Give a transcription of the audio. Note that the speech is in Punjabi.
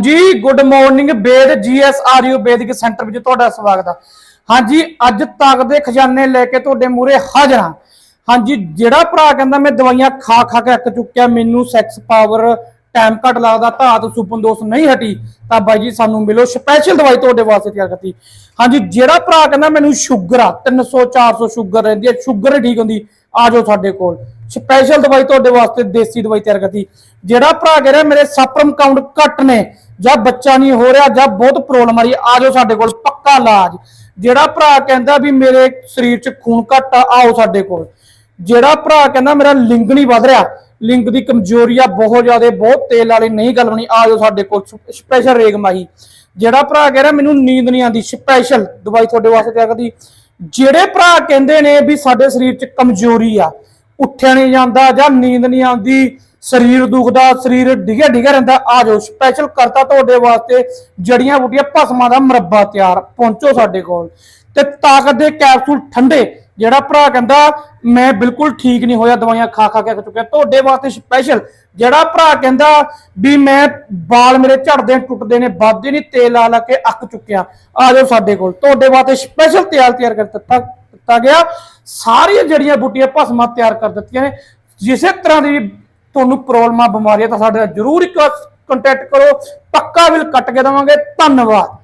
ਜੀ ਗੁੱਡ ਮਾਰਨਿੰਗ ਬੇਦ ਜੀਐਸ ਆਰਯੂ ਵੈਦਿਕ ਸੈਂਟਰ ਵਿੱਚ ਤੁਹਾਡਾ ਸਵਾਗਤ ਆ। ਹਾਂਜੀ, ਅੱਜ ਤੱਕ ਦੇ ਖਜ਼ਾਨੇ ਲੈ ਕੇ ਤੁਹਾਡੇ ਮੂਰੇ ਹਾਜ਼ਰ ਹਾਂ। ਹਾਂਜੀ, ਜਿਹੜਾ ਭਰਾ ਕਹਿੰਦਾ, ਮੈਂ ਦਵਾਈਆਂ ਖਾ ਖਾ ਕੇ ਅੱਕ ਚੁੱਕਿਆ, ਮੈਨੂੰ ਸੈਕਸ ਪਾਵਰ ਟਾਈਮ ਘੱਟ ਲੱਗਦਾ, ਧਾਤ, ਸੁਪਨ ਨਹੀਂ ਹਟੀ, ਤਾਂ ਬਾਈ ਜੀ ਸਾਨੂੰ ਮਿਲੋ ਸਪੈਸ਼ਲ ਦਵਾਈ ਤੁਹਾਡੇ ਵਾਸਤੇ ਤਿਆਰ ਕਰਤੀ। ਹਾਂਜੀ, ਜਿਹੜਾ ਭਰਾ ਕਹਿੰਦਾ, ਮੈਨੂੰ ਸ਼ੂਗਰ ਆ 300 400 ਸ਼ੂਗਰ ਰਹਿੰਦੀ ਹੈ ਸ਼ੂਗਰ ਠੀਕ ਹੁੰਦੀ, ਆ ਜਾਓ ਸਾਡੇ ਕੋਲ। ਸਪੈਸ਼ਲ ਦਵਾਈ ਤੁਹਾਡੇ ਵਾਸਤੇ, ਦੇਸੀ ਦਵਾਈ ਤਿਆਰ ਕਰਤੀ। ਜਿਹੜਾ ਭਰਾ ਕਹਿ ਰਿਹਾ, ਮੇਰੇ ਸਪਰਮ ਕਾਊਂਟ ਘੱਟ ਨੇ ਜਾਂ ਬੱਚਾ ਨਹੀਂ ਹੋ ਰਿਹਾ ਜਾਂ ਬਹੁਤ ਪ੍ਰੋਬਲਮ ਆ ਰਹੀ ਆ ਜਾਓ ਸਾਡੇ ਕੋਲ, ਪੱਕਾ ਇਲਾਜ। ਜਿਹੜਾ ਭਰਾ ਕਹਿੰਦਾ ਵੀ ਮੇਰੇ ਸਰੀਰ 'ਚ ਖੂਨ ਘੱਟ ਆ, ਆਓ ਸਾਡੇ ਕੋਲ। ਜਿਹੜਾ ਭਰਾ ਕਹਿੰਦਾ ਮੇਰਾ ਲਿੰਗ ਨਹੀਂ ਵਧ ਰਿਹਾ, ਲਿੰਗ ਦੀ ਕਮਜ਼ੋਰੀ ਆ ਬਹੁਤ ਜ਼ਿਆਦਾ, ਬਹੁਤ ਤੇਲ ਵਾਲੀ, ਨਹੀਂ ਗੱਲ ਬਣੀ, ਆ ਜਾਓ ਸਾਡੇ ਕੋਲ ਸਪੈਸ਼ਲ ਰੇਗ ਮਾਹੀ। ਜਿਹੜਾ ਭਰਾ ਕਹਿ ਰਿਹਾ ਮੈਨੂੰ ਨੀਂਦ ਨਹੀਂ ਆਉਂਦੀ ਸਪੈਸ਼ਲ ਦਵਾਈ ਤੁਹਾਡੇ ਵਾਸਤੇ ਤਿਆਰ ਕਰਦੀ। ਜਿਹੜੇ ਭਰਾ ਕਹਿੰਦੇ ਨੇ ਵੀ ਸਾਡੇ ਸਰੀਰ 'ਚ ਕਮਜ਼ੋਰੀ ਆ, ਉੱਠਿਆ ਨਹੀਂ ਜਾਂਦਾ ਜਾਂ ਨੀਂਦ ਨਹੀਂ ਆਉਂਦੀ ਸਰੀਰ ਦੁਖਦਾ ਸਰੀਰ ਡਿੱਗਿਆ ਡਿੱਗਿਆ ਰਹਿੰਦਾ ਆ ਜਾਓ ਸਪੈਸ਼ਲ ਕਰਤਾ ਤੁਹਾਡੇ ਵਾਸਤੇ ਜੜੀਆਂ ਬੂਟੀਆਂ ਭਸਮਾਂ ਦਾ ਮਰੱਬਾ ਤਿਆਰ ਪਹੁੰਚੋ ਸਾਡੇ ਕੋਲ। ਤੇ ਤਾਕਤ ਦੇ ਕੈਪਸੂਲ ਠੰਡੇ ਜਿਹੜਾ ਭਰਾ ਕਹਿੰਦਾ ਮੈਂ ਬਿਲਕੁਲ ਠੀਕ ਨਹੀਂ ਹੋਇਆ ਦਵਾਈਆਂ ਖਾ ਖਾ ਕੇ ਚੁੱਕਿਆ। ਤੁਹਾਡੇ ਵਾਸਤੇ ਸਪੈਸ਼ਲ ਜਿਹੜਾ ਭਰਾ ਕਹਿੰਦਾ ਵੀ ਮੈਂ ਬਾਲ ਮੇਰੇ ਝੜਦੇ ਨੇ, ਟੁੱਟਦੇ ਨੇ ਵੱਧਦੇ ਨਹੀਂ ਤੇਲ ਲਾ ਲਾ ਕੇ ਅੱਕ ਚੁੱਕਿਆ। ਆ ਜਾਓ ਸਾਡੇ ਕੋਲ। ਤੁਹਾਡੇ ਵਾਸਤੇ ਸਪੈਸ਼ਲ ਤਿਆਰ ਤਿਆਰ ਕਰ ਦਿੱਤਾ ਦਿੱਤਾ ਗਿਆ। ਸਾਰੀਆਂ ਜੜੀਆਂ ਬੂਟੀਆਂ ਭਸਮਾਂ ਤਿਆਰ ਕਰ ਦਿੱਤੀਆਂ ਨੇ। ਜਿਸੇ ਤਰ੍ਹਾਂ ਦੀ ਵੀ ਤੁਹਾਨੂੰ ਪ੍ਰੋਬਲਮਾਂ, ਬਿਮਾਰੀਆਂ ਤਾਂ ਸਾਡੇ ਨਾਲ ਜਰੂਰ ਇੱਕ ਕੰਟੈਕਟ ਕਰੋ। ਪੱਕਾ ਬਿੱਲ ਕੱਟ ਕੇ ਦੇਵਾਂਗੇ। ਧੰਨਵਾਦ।